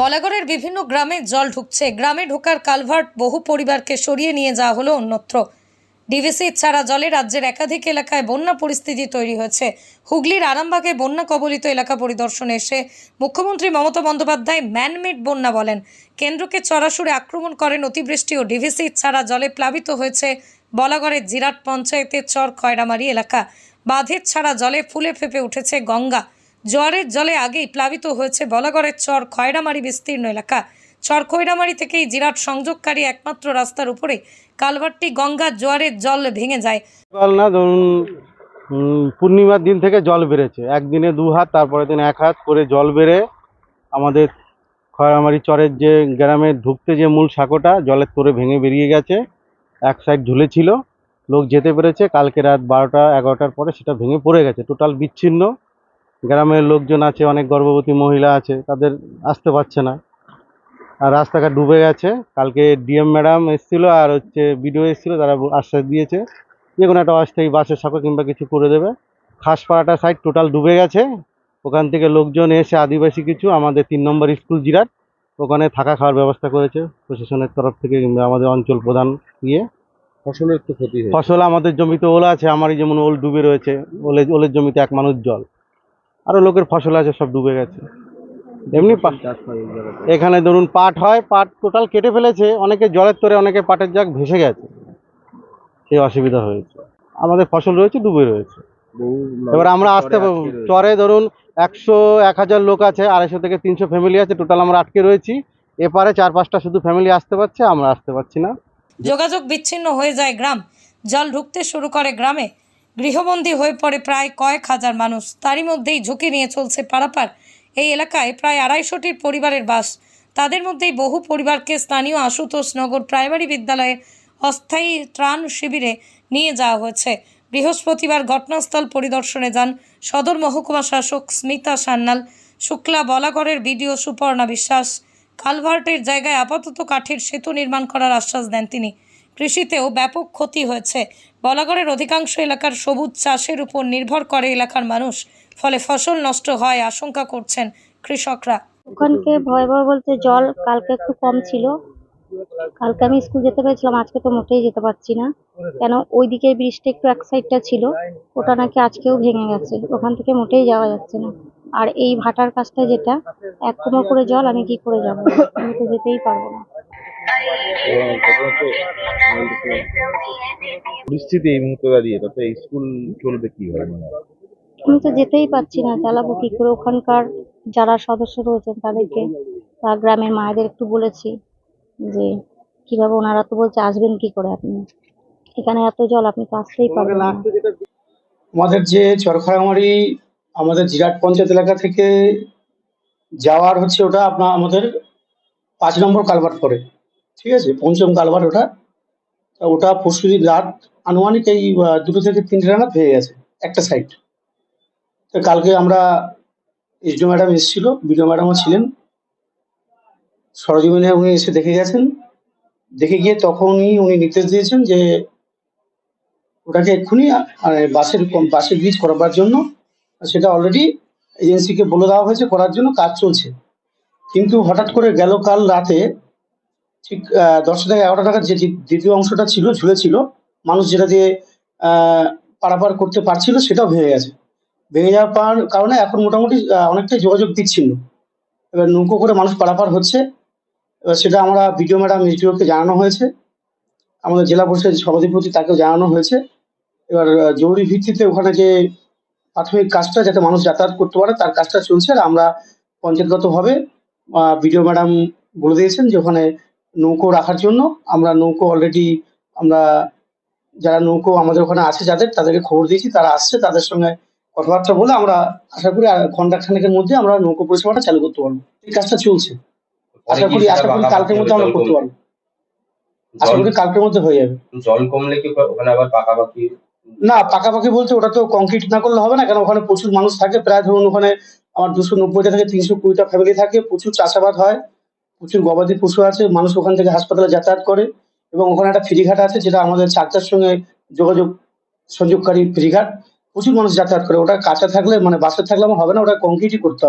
বলাগড়ের বিভিন্ন গ্রামে জল ঢুকছে। গ্রামে ঢোকার কালভার্ট বহু পরিবারকে সরিয়ে নিয়ে যাওয়া হলো অন্যত্র। ডিভিসি ছাড়া জলে রাজ্যের একাধিক এলাকায় বন্যা পরিস্থিতি তৈরি হয়েছে। হুগলির আরামবাগে বন্যা কবলিত এলাকা পরিদর্শনে এসে মুখ্যমন্ত্রী মমতা বন্দ্যোপাধ্যায় ম্যানমেড বন্যা বলেন, কেন্দ্রকে চড়াসুরে আক্রমণ করেন অতিবৃষ্টি ও ডিভিসি ছাড়া জলে প্লাবিত হয়েছে বলাগড়ের জিরাট পঞ্চায়েতের চর খয়রামারি এলাকা। বাঁধের ছাড়া জলে ফুলে ফেপে উঠেছে গঙ্গা। জোয়ারের জলে আগেই প্লাবিত হয়েছে বলাগড়ের চর খয়রামারি বিস্তীর্ণ এলাকা। চর খয়রামারি থেকেই জিরাট সংযোগকারী একমাত্র রাস্তার উপরে কালভারটি গঙ্গা জোয়ারের জল ভেঙে যায়। না, ধরুন পূর্ণিমার দিন থেকে জল বেড়েছে। একদিনে দু হাত, তারপরের দিন এক হাত করে জল বেড়ে আমাদের খয়রামারি চরের যে গ্রামে ঢুকতে যে মূল সাঁকোটা, জলের তোরে ভেঙে বেরিয়ে গেছে। এক সাইড ঝুলেছিল, লোক যেতে পেরেছে। কালকে রাত বারোটা, এগারোটার পরে সেটা ভেঙে পড়ে গেছে। টোটাল বিচ্ছিন্ন। গ্রামের লোকজন আছে অনেক গর্ভবতী মহিলা আছে তাদের আসতে পারছে না। আর রাস্তাঘাট ডুবে গেছে। কালকে ডিএম ম্যাডাম এসেছিল আর হচ্ছে বিডিও এসেছিল তারা আশ্বাস দিয়েছে যে কোনো একটা অস্থায়ী বাসের সাঁকো কিংবা কিছু করে দেবে। খাসপাড়াটা সাইড টোটাল ডুবে গেছে। ওখান থেকে লোকজন এসে আদিবাসী কিছু আমাদের তিন নম্বর স্কুল জিরাট ওখানে থাকা খাওয়ার ব্যবস্থা করেছে প্রশাসনের তরফ থেকে কিংবা আমাদের অঞ্চল প্রধান গিয়ে ফসলের তো ক্ষতি ফসল আমাদের জমিতে ওল আছে আমারই যেমন ওল ডুবে রয়েছে ওলে ওলের জমিতে এক মানুষ জল। আরও লোকের ফসল আছে, সব ডুবে গেছে। এমনি এখানে ধরুন পাট হয়, পাট টোটাল কেটে ফেলেছে, অনেকে জলের তোরে, অনেকে পাটের জাগ ভেসে গেছে। সেই অসুবিধা হয়েছে। আমাদের ফসল রয়েছে, ডুবে রয়েছে। এবার আমরা আসতে চরে ধরুন একশো, এক হাজার লোক আছে, আড়াইশো থেকে তিনশো ফ্যামিলি আছে টোটাল আমরা আটকে রয়েছি। এপারে চার পাঁচটা শুধু ফ্যামিলি আসতে পারছে, আমরা আসতে পারছি না। যোগাযোগ বিচ্ছিন্ন হয়ে যায় গ্রাম। জল ঢুকতে শুরু করে গ্রামে। গৃহবন্দী হয়ে পড়ে প্রায় কয়েক হাজার মানুষ। তারই মধ্যেই ঝুঁকি নিয়ে চলছে পারাপার। এই এলাকায় প্রায় আড়াইশোটির পরিবারের বাস। তাদের মধ্যেই বহু পরিবারকে স্থানীয় আশুতোষ নগর প্রাইমারি বিদ্যালয়ে অস্থায়ী ত্রাণ শিবিরে নিয়ে যাওয়া হয়েছে। বৃহস্পতিবার ঘটনাস্থল পরিদর্শনে যান সদর মহকুমা শাসক স্মিতা সান্যাল। শুক্লা বলাগড়ের বিডিও সুপর্ণা বিশ্বাস। কালভার্টের জায়গায় আপাতত কাঠের সেতু নির্মাণ করার আশ্বাস দেন তিনি। কৃষিতেও ব্যাপক ক্ষতি হয়েছে। বলাগড়ের অধিকাংশ এলাকার সবুজ চাষের উপর নির্ভর করে এলাকার মানুষ। ফলে ফসল নষ্ট হয় আশঙ্কা করছেন কৃষকরা। ওখানকে ভয়াবহ বলতে জল কালকে একটু কম ছিল। কালকে আমি স্কুল যেতে পেরেছিলাম, আজকে তো মোটেই যেতে পারছি না। কেন ওইদিকে ব্রিজটা একটু এক সাইডটা ছিল, ওটা নাকি আজকেও ভেঙে গেছে। ওখান থেকে মোটেই যাওয়া যাচ্ছে না। আর এই ভাটার কাজটা যেটা, এক কোমর করে জল, আমি কি করে যাব? আমি তো যেতেই পারব না। এবং পরিস্থিতি এই মুহূর্তে দাঁড়িয়ে তাতে স্কুল চলবে কি হয় মানে আমি তো যেতেই পারছি না চালাবো কি করে? ওখানকার যারা সদস্য রয়েছেন তাদেরকে বা গ্রামের মায়েদের একটু বলেছি যে কীভাবে ওনারা তো বলছে আসবেন কি করে আপনি? এখানে এত জল আপনি তো আসতেই পারবেন না। আমাদের যে চরখারামারি আমাদের জিরাট পঞ্চায়েত এলাকা থেকে যাওয়ার হচ্ছে ওটা আপনার আমাদের পাঁচ নম্বর কালভার্ট পরে। ঠিক আছে, পঞ্চম কালভার্ট ওটা। ওটা পরশু রাত আনুমানিক এই দুটো থেকে তিনটে নাগাদ হয়ে গেছে, একটা সাইড তো কালকে আমরা এসডিও ম্যাডাম এসেছিল বিডিও ম্যাডামও ছিলেন। সরজমিনে উনি এসে দেখে গেছেন। দেখে গিয়ে তখনই উনি নির্দেশ দিয়েছেন যে ওটাকে এক্ষুনি বাসের বাসের ব্রিজ করাবার জন্য সেটা অলরেডি এজেন্সিকে বলে দেওয়া হয়েছে, করার জন্য কাজ চলছে। কিন্তু হঠাৎ করে গেল কাল রাতে ঠিক দশটা থেকে এগারোটা টাকার যে দ্বি- দ্বিতীয় অংশটা ছিল ঝুলেছিল মানুষ যেটা দিয়ে পারাপার করতে পারছিল সেটাও ভেঙে গেছে। ভেঙে যাওয়ার কারণে এখন মোটামুটি অনেকটাই যোগাযোগ বিচ্ছিন্ন। এবার নৌকো করে মানুষ পারাপার হচ্ছে। এবার সেটা আমরা বিডিও ম্যাডাম এসডিওকে জানানো হয়েছে। আমাদের জেলা পরিষদের সভাধিপতি তাকেও জানানো হয়েছে। এবার জরুরি ভিত্তিতে ওখানে যে প্রাথমিক কাজটা যাতে মানুষ যাতায়াত করতে পারে, তার কাজটা চলছে। আর আমরা পঞ্চায়েতগতভাবে বিডিও ম্যাডাম বলে দিয়েছেন যে ওখানে নৌকো রাখার জন্য। আমরা নৌকো অলরেডি আমরা যারা নৌকো আমাদের ওখানে আছে যাদের তাদেরকে খবর দিয়েছি তারা আসছে তাদের সঙ্গে কথাবার্তা বলে আমরা আশা করি ঘণ্টা খানেকের মধ্যে আমরা নৌকো পরিষেবাটা চালু করতে পারব। এই কাজটা চলছে। আশা করি আশা করি কালকের মধ্যে আমরা করতে পারব। আশা করি কালকের মধ্যে হয়ে যাবে। জল কমলে কি ওখানে আবার পাকাপাকি? না পাকাপাকি বলতে ওটা তো কংক্রিট না করলে হবে না কারণ ওখানে প্রচুর মানুষ থাকে। প্রায় ধরুন ওখানে আমার দুশো নব্বইটা থেকে তিনশো কুড়িটা ফ্যামিলি থাকে প্রচুর চাষাবাদ হয়। প্রচুর গবাদি পশু আছে, মানুষ ওখান থেকে হাসপাতালে যাতায়াত করে এবং ওখানে একটা ফেরিঘাট আছে যেটা আমাদের চাকদার সঙ্গে যোগাযোগ সংযোগকারী ফেরিঘাট। প্রচুর মানুষ যাতায়াত করে, ওটা কাঁচা থাকলে মানে বাসে থাকলে আমার হবে না, ওটা কংক্রিটই করতে হবে।